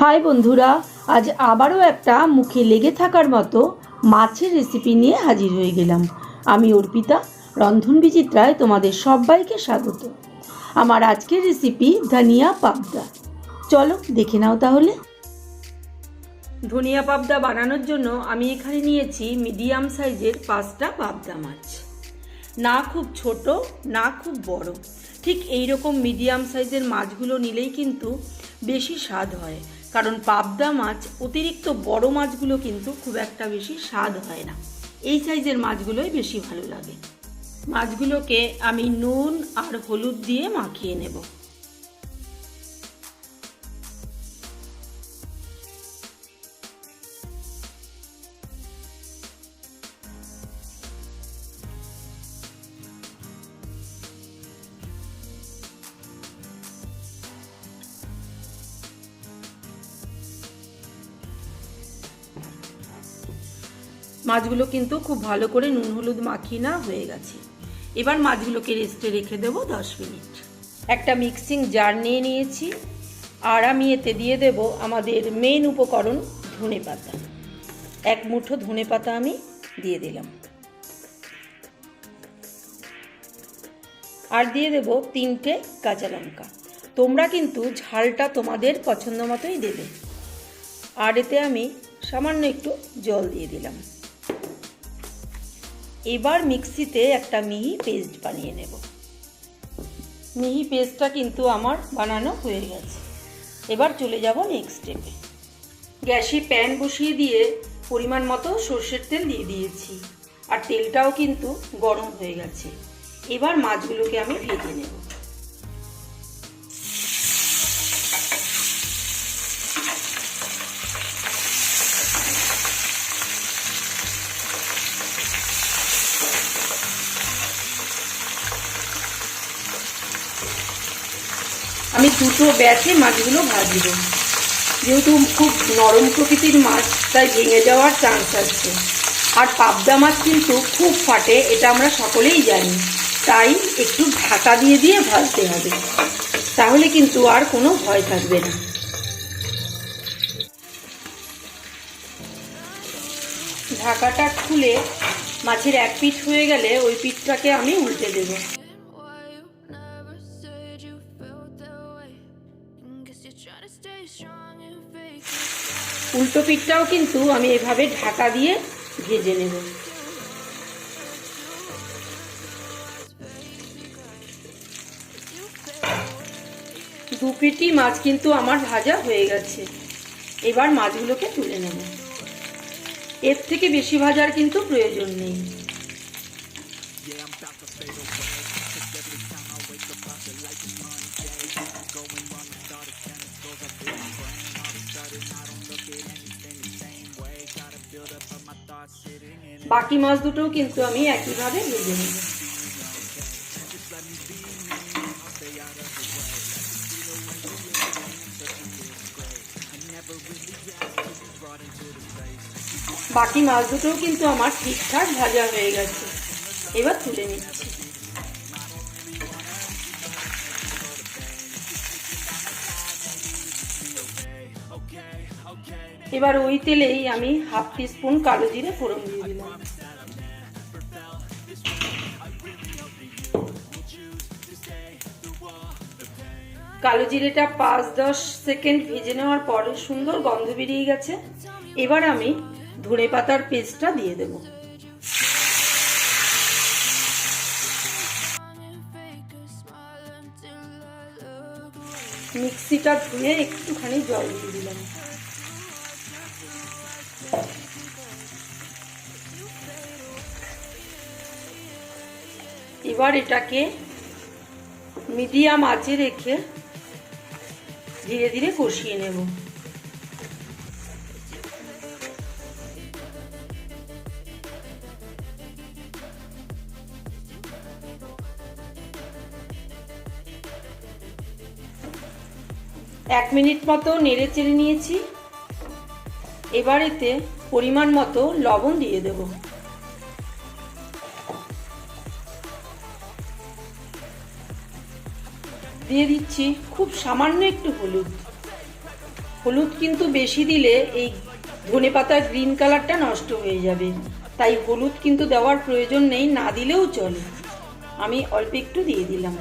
High বন্ধুরা, আজ আবারও একটা মুখে লেগে থাকার মতো মাছের রেসিপি নিয়ে হাজির হয়ে গেলাম। আমি অর্পিতা, রন্ধন বিচিত্রায় তোমাদের সবাইকে স্বাগত। আমার আজকের রেসিপি ধনিয়া পাবদা। চলো দেখে নাও তাহলে। ধনিয়া পাবদা বানানোর জন্য আমি এখানে নিয়েছি মিডিয়াম সাইজের পাঁচটা পাবদা মাছ। না খুব ছোট, না খুব বড়। ঠিক এই রকম মিডিয়াম সাইজের মাছগুলো নিলেই কিন্তু বেশি স্বাদ হয়। কারণ পাবদা মাছ, অতিরিক্ত বড় মাছগুলো কিন্তু খুব একটা বেশি স্বাদ হয় না। এই সাইজের মাছগুলোই বেশি ভালো লাগে। মাছগুলোকে আমি নুন আর হলুদ দিয়ে মাখিয়ে নেব। মাছগুলো কিন্তু খুব ভালো করে নুন, হলুদ মাখিয়ে না হয়ে গেছে। এবার মাছগুলোকে রেস্টে রেখে দেবো দশ মিনিট। একটা মিক্সিং জার নিয়ে নিয়েছি। আর আমি এতে দিয়ে দেব আমাদের মেন উপকরণ ধনে পাতা। এক মুঠো ধনে পাতা আমি দিয়ে দিলাম। আর দিয়ে দেব তিনটে কাঁচা লঙ্কা। তোমরা কিন্তু ঝালটা তোমাদের পছন্দ মতোই দেবে। আর এতে আমি সামান্য একটু জল দিয়ে দিলাম। এবার মিক্সিতে একটা মিহি পেস্ট বানিয়ে নেব। মিহি পেস্টটা কিন্তু আমার বানানো হয়ে গেছে। এবার চলে যাব নেক্সট স্টেপে গ্যাসে প্যান বসিয়ে দিয়ে পরিমাণ মতো সর্ষের তেল দিয়ে দিয়েছি। আর তেলটাও কিন্তু গরম হয়ে গেছে। এবার মাছগুলোকে আমি ভেজে নেব। আমি দুটো ব্যাচে মাছগুলো ভাজব। যেহেতু খুব নরম প্রকৃতির মাছ, তাই ভেঙে যাওয়ার চান্স আছে। আর পাবদা মাছ কিন্তু খুব ফাটে, এটা আমরা সকলেই জানি। তাই একটু ঢাকা দিয়ে দিয়ে ভাজতে হবে। তাহলে কিন্তু আর কোনো ভয় থাকবে না। ঢাকাটা খুলে মাছের এক পিঠ হয়ে গেলে ওই পিঠটাকে আমি উল্টে দেবো। উল্টো পিঠটাও কিন্তু আমি এভাবে ঢাকা দিয়ে ভেজে নেব। দু পিটি মাছ কিন্তু আমার ভাজা হয়ে গেছে। এবার মাছগুলোকে তুলে নেব। এর থেকে বেশি ভাজার কিন্তু প্রয়োজন নেই। বাকি মাছ দুটোও কিন্তু আমি একইভাবে ভেজে নেব। বাকি মাছ দুটোও কিন্তু আমার ঠিকঠাক ভাজা হয়ে গেছে। এবার তুলে নিচ্ছি। এবার ওই তেলেই আমি হাফ টিস্পুন কালো জিরে ফোড়ন দিয়ে দিলাম। কালো জিরেটা পাঁচ দশ সেকেন্ড ভেজে নেওয়ার পর সুন্দর গন্ধ বেরিয়ে গেছে। এবার আমি ধনে পাতার পেস্টটা দিয়ে দেব. মিক্সিটা ধুয়ে একটুখানি জল দিয়ে দিলাম। এবার এটাকে মিডিয়াম আঁচে রেখে ধীরে ধীরে কষিয়ে নেব। এক মিনিট মতো নেড়ে চেড়ে নিয়েছি। এবার এতে পরিমাণ মতো লবণ দিয়ে দেব। দিয়ে দিচ্ছি খুব সামান্য একটু হলুদ। হলুদ কিন্তু বেশি দিলে এই ধনে পাতার গ্রিন কালারটা নষ্ট হয়ে যাবে। তাই হলুদ কিন্তু দেওয়ার প্রয়োজন নেই, না দিলেও চলে। আমি অল্প একটু দিয়ে দিলাম।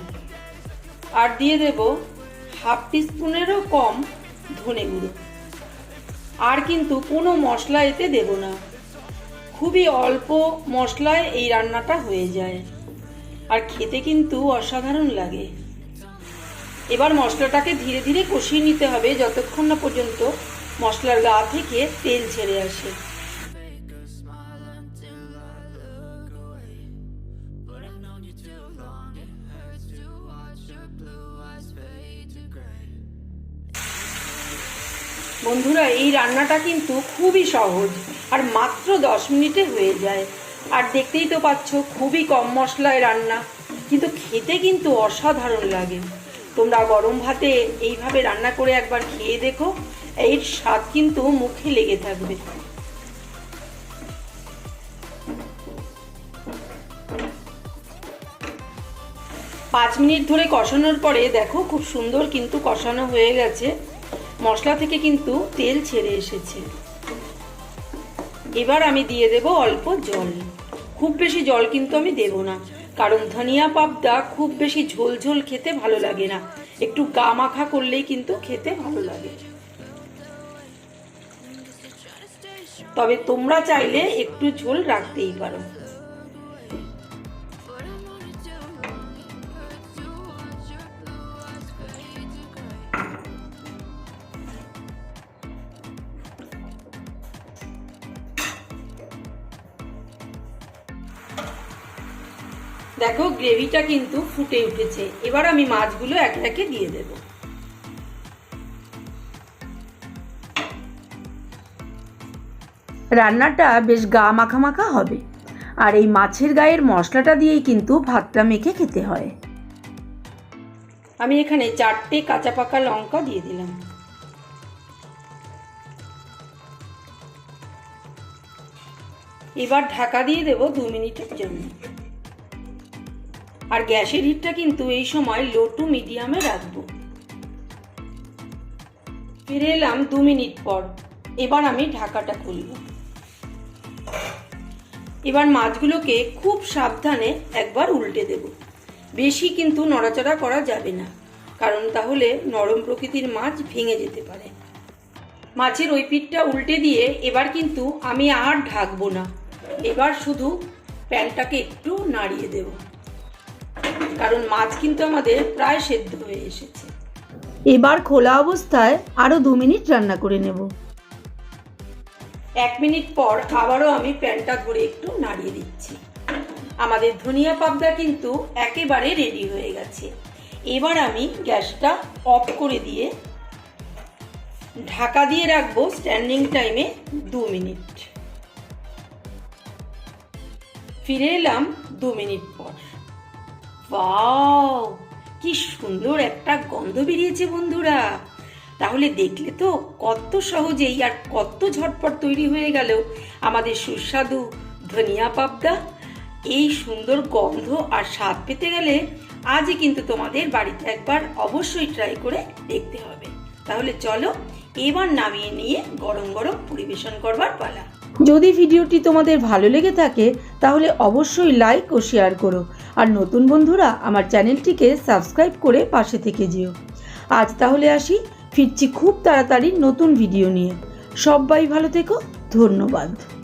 আর দিয়ে দেব হাফ টিস্পুনেরও কম ধনে গুঁড়ো। আর কিন্তু কোনো মশলা এতে দেব না। খুবই অল্প মশলায় এই রান্নাটা হয়ে যায়। আর খেতে কিন্তু অসাধারণ লাগে। এবার মশলাটাকে ধীরে ধীরে কষিয়ে নিতে হবে যতক্ষণ না পর্যন্ত মশলার গা থেকে তেল ছেড়ে আসে। বন্ধুরা, এই রান্নাটা কিন্তু খুবই সহজ, আর মাত্র দশ মিনিটে হয়ে যায়। আর দেখতেই তো পাচ্ছ, খুবই কম মশলায় রান্না, কিন্তু খেতে কিন্তু অসাধারণ লাগে। তোমরা গরম ভাতে এইভাবে রান্না করে একবার খেয়ে দেখো, এর স্বাদ কিন্তু মুখে লেগে থাকবে। পাঁচ মিনিট ধরে কষানোর পরে দেখো, খুব সুন্দর কিন্তু কষানো হয়ে গেছে। মশলা থেকে কিন্তু তেল ছেড়ে এসেছে। এবার আমি দিয়ে দেব অল্প জল। খুব বেশি জল কিন্তু আমি দেব না, কারণ ধনিয়া পাবদা খুব বেশি ঝোল ঝোল খেতে ভালো লাগে না। একটু গা মাখা করলেই কিন্তু খেতে ভালো লাগে। তবে তোমরা চাইলে একটু ঝোল রাখতেই পারো। দেখো গ্রেভিটা কিন্তু ফুটে উঠেছে। এবার আমি মাছগুলো একে একে দিয়ে দেব। রান্নাটা বেশ গা মাখা মাখা হবে। আর এই মাছের গায়ের মশলাটা দিয়েই কিন্তু ভাতটা মেখে খেতে হয়। আমি এখানে চারটে কাঁচা পাকা লঙ্কা দিয়ে দিলাম। এবার ঢাকা দিয়ে দেব দু মিনিটের জন্য। আর গ্যাসের হিটটা কিন্তু এই সময় লো টু মিডিয়ামে রাখব। ফিরে এলাম দু মিনিট পর। এবার আমি ঢাকাটা খুলব। এবার মাছগুলোকে খুব সাবধানে একবার উল্টে দেব। বেশি কিন্তু নড়াচড়া করা যাবে না, কারণ তাহলে নরম প্রকৃতির মাছ ভেঙে যেতে পারে। মাছের ওই পিঠটা উল্টে দিয়ে এবার কিন্তু আমি আর ঢাকবো না। এবার শুধু প্যানটাকে একটু নাড়িয়ে দেবো। কারণ মাছ কিন্তু আমাদের প্রায় সেদ্ধ হয়ে এসেছে। এবার খোলা অবস্থায় আরও দু মিনিট রান্না করে নেব। এক মিনিট পর আবারও আমি প্যানটা ধরে একটু নাড়িয়ে দিচ্ছি। আমাদের ধনিয়া পাবদা কিন্তু একেবারে রেডি হয়ে গেছে। এবার আমি গ্যাসটা অফ করে দিয়ে ঢাকা দিয়ে রাখব স্ট্যান্ডিং টাইমে দু মিনিট। ফিরে এলাম দু মিনিট পর। কি সুন্দর একটা গন্ধ বেরিয়েছে বন্ধুরা। তাহলে দেখলে তো কত সহজেই আর কত ঝটপট তৈরি হয়ে গেল আমাদের সুস্বাদু ধনিয়া পাবদা এই সুন্দর গন্ধ আর স্বাদ পেতে গেলে আজই কিন্তু তোমাদের বাড়িতে একবার অবশ্যই ট্রাই করে দেখতে হবে। তাহলে চলো এবার নামিয়ে নিয়ে গরম গরম পরিবেশন করবার পালা। যদি ভিডিওটি তোমাদের ভালো লেগে থাকে, তাহলে অবশ্যই লাইক ও শেয়ার করো। আর নতুন বন্ধুরা আমার চ্যানেলটিকে সাবস্ক্রাইব করে পাশে থেকে যেও। আজ তাহলে আসি, ফিরছি খুব তাড়াতাড়ি নতুন ভিডিও নিয়ে। সবাই ভালো থেকো, ধন্যবাদ।